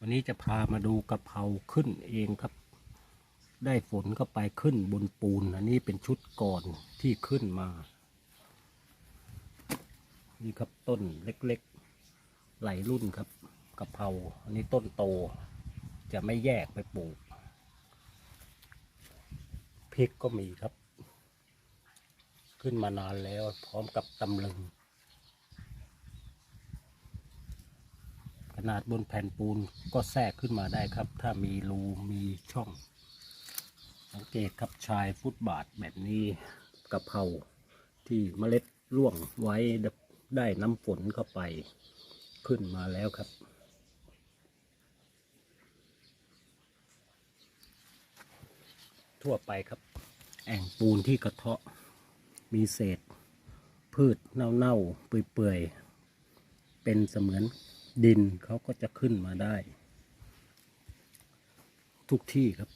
วันนี้จะพามาดูกะเพราขึ้นเองครับ ได้ฝนก็ไปขึ้นบนปูนอันนี้เป็นชุดก่อนที่ขึ้นมา นี่ครับต้นเล็กๆ ไหลรุ่นครับกะเพราอันนี้ต้นโตจะไม่แยกไปปลูกพริกก็มีครับ ขึ้นมานานแล้วพร้อมกับตำลึง ขนาดบนแผ่นปูนก็แทรกขึ้นมาได้ครับ ถ้ามีรูมีช่อง สังเกตครับชายฟุตบาทแบบนี้กะเพราที่เมล็ดร่วงไว้ได้น้ำฝนเข้าไปขึ้นมาแล้วครับ ทั่วไปครับ แอ่งปูนที่กระเทาะมีเศษ พืชเน่าๆเปื่อยๆเป็นเสมือน ดินเขาก็จะขึ้นมาได้ ทุกที่ครับ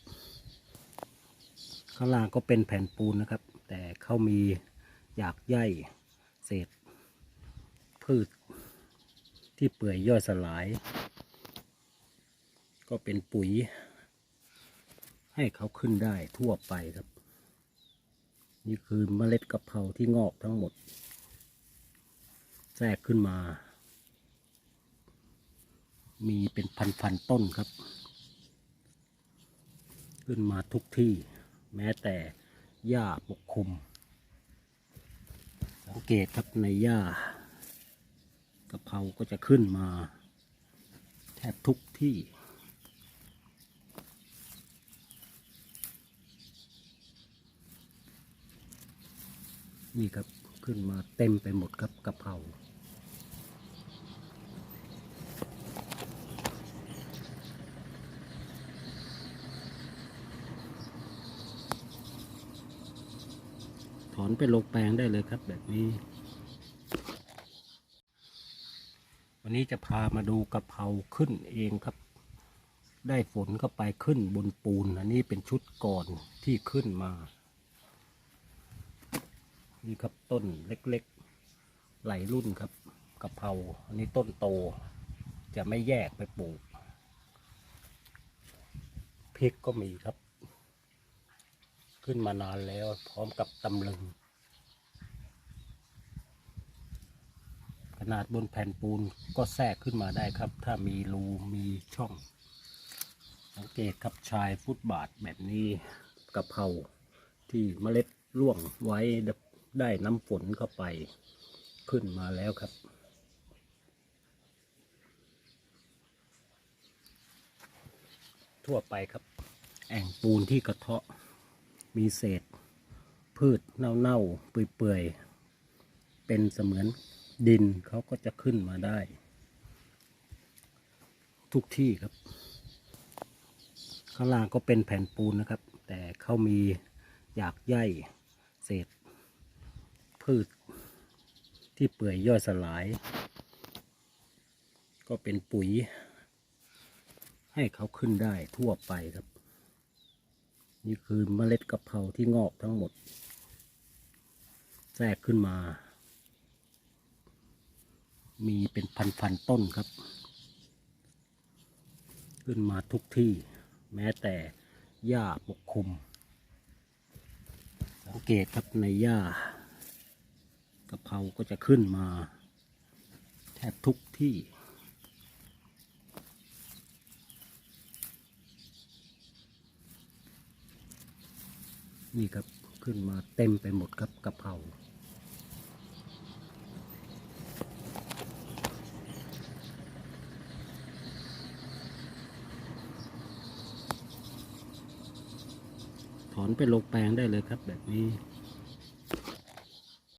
ข้างล่างก็เป็นแผ่นปูนนะครับ แต่เขามีหยากใยเศษ พืชที่เปื่อยย่อยสลาย ก็เป็นปุ๋ย ให้เขาขึ้นได้ทั่วไปครับ นี่คือเมล็ดกะเพราที่งอกทั้งหมดแทรกขึ้นมา มีเป็นพันๆต้นครับ ขึ้นมาทุกที่ แม้แต่หญ้าปกคลุม สังเกตครับในหญ้ากะเพราก็จะขึ้นมา แทบทุกที่นี่ครับขึ้นมาเต็มไปหมดครับกะเพรา อนไปลงแปลงได้เลยครับ แบบนี้ วันนี้จะพามาดูกะเพราขึ้นเองครับ ได้ฝนก็ไปขึ้นบนปูนอันนี้เป็นชุดก่อนที่ขึ้นมา นี่ครับต้นเล็กๆ ไหลรุ่นครับกะเพราอันนี้ต้นโตจะไม่แยกไปปลูกพริกก็มีครับ ขึ้นมานานแล้วพร้อมกับตำลึง ขนาดบนแผ่นปูนก็แทรกขึ้นมาได้ครับ ถ้ามีรูมีช่อง สังเกตครับชายฟุตบาทแบบนี้กะเพราที่เมล็ดร่วงไว้ได้น้ำฝนเข้าไปขึ้นมาแล้วครับทั่วไปครับ แอ่งปูนที่กระเทาะ มีเศษ พืชเน่าๆเปื่อยๆ เป็นเสมือนดินเขาก็จะขึ้นมาได้ ทุกที่ครับ ข้างล่างก็เป็นแผ่นปูนนะครับ แต่เขามีหยากใยเศษ พืชที่เปื่อยย่อยสลาย ก็เป็นปุ๋ย ให้เขาขึ้นได้ทั่วไปครับ นี่คือเมล็ดกะเพราที่งอกทั้งหมด แทรกขึ้นมา มีเป็นพันๆต้นครับ ขึ้นมาทุกที่ แม้แต่หญ้าปกคลุม สังเกตครับในหญ้ากะเพราก็จะขึ้นมา แทบทุกที่ นี่ครับขึ้นมาเต็มไปหมดครับกะเพราถอนไปลงแปลงได้เลยครับแบบนี้